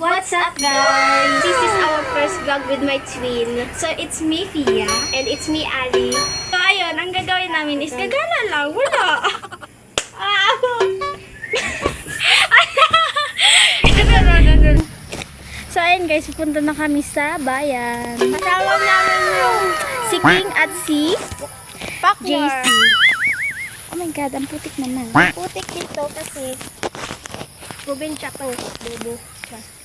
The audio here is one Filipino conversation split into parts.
What's up guys? This is our first vlog with my twin. So it's me, Fia, and it's me, Ali. So ayun, ang gagawin namin is gagala lang. Wala. Ah! So ayun guys, pupunta na kami sa bayan. Kasama namin yung si King at si JC. Oh my god, ang putik naman. Putik dito kasi probinsya to. Bobo siya.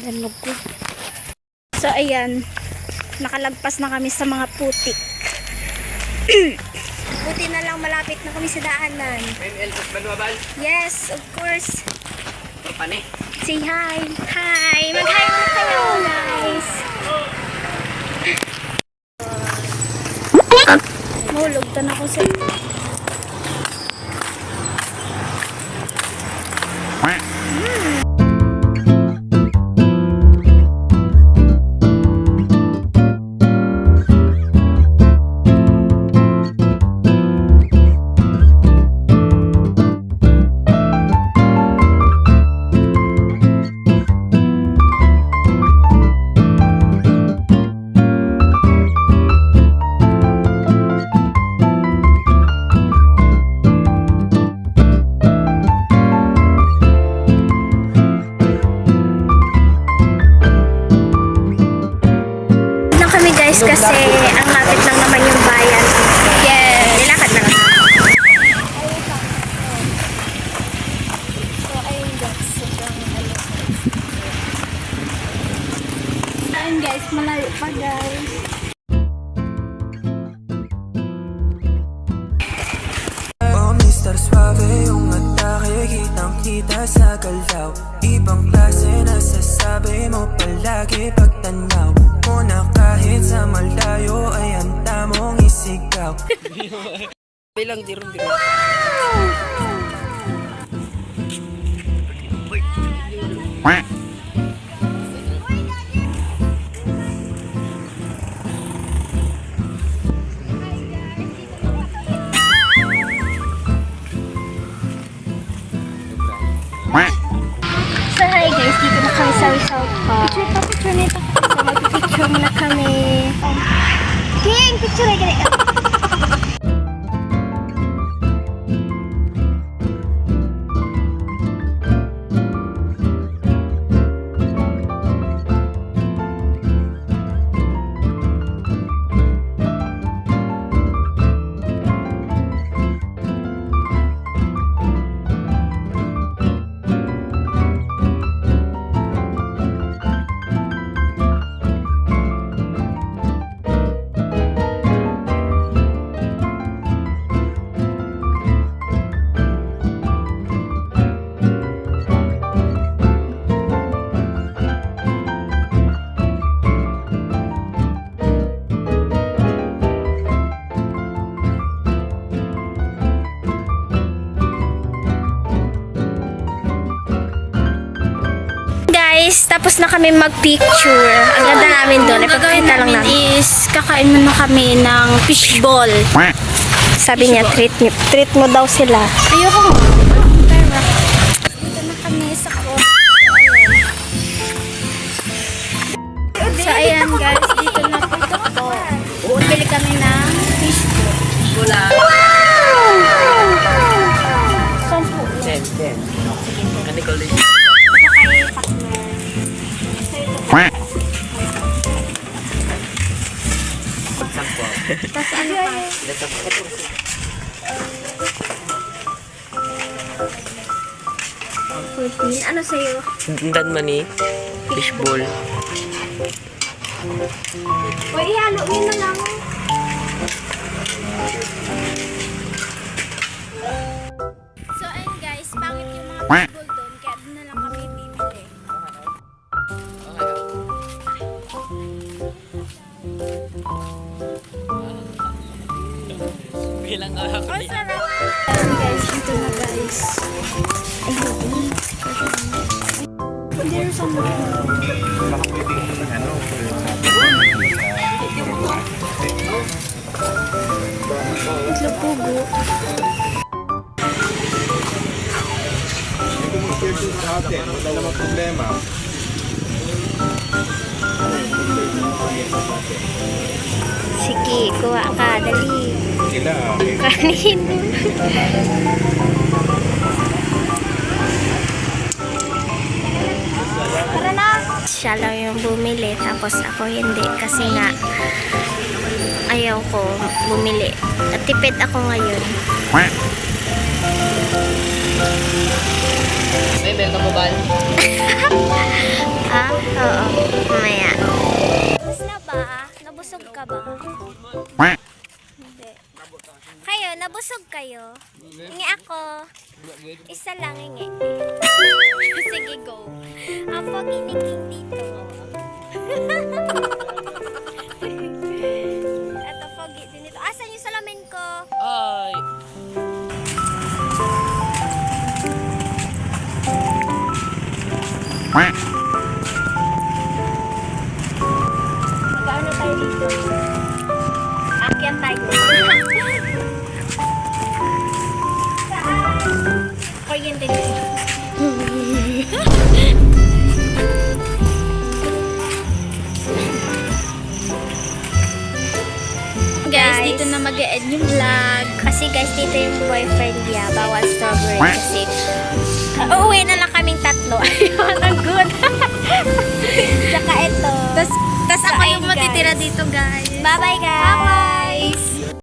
Danog ko. So ayan, nakalagpas na kami sa mga putik. Buti na lang malapit na kami sa daanan. Yes, of course. Say hi. Hi. Mag-hi muna kayo, guys. Mahulog na ko sa... kasi ang lapit lang naman yung bayan. Yes. Nilakad na lang. So, ayun guys. Sobrang. Ayun guys, malayo pa guys. Oh, Mr. Suave, yung atake Kitang kita sa galaw Ibang klase nasasabi mo palagi pagtanaw na kahit sa malayo Ay ang tamong isigaw. Bilang di rin di So King, Guys, tapos na kami mag-picture. Ang ganda namin doon. Ipagkita lang namin. is, kakain muna kami ng fishball. Sabi niya, treat, treat mo daw sila. Ayoko nga. Pero, dito na kami sa ko. 14. Ano sa'yo? Dan mani. Fishball. O, ihalo nyo na lang. So, ayun guys, pangit yung mga fishball doon, kaya doon na lang kami bibili. Bilang ako. Ang sarap! Guys, ito na guys. Ayun. There's some Itlog pugo. Ate, Wala namang problema. Sige, kuha ka. Dali. Sila, okay. Kanin. Tara na. Siya lang yung bumili, tapos ako hindi. Kasi nga, ayaw ko bumili. At tipid ako ngayon. May meron ka mobile? Ah, oo. Mamaya. Tapos na ba? Nabusog ka ba? Hindi. Kayo, nabusog kayo? Hingi ako. Isa lang hingi. Sige, go. Ang paginiking dito. Dito na mag end yung vlog. Kasi guys, dito yung boyfriend niya. Bawal strawberry kasi uh, uuwi na lang kaming tatlo. Ayun, ang good. Tsaka ito. Tapos ako yung Kain, matitira guys. dito, guys. Bye-bye, guys.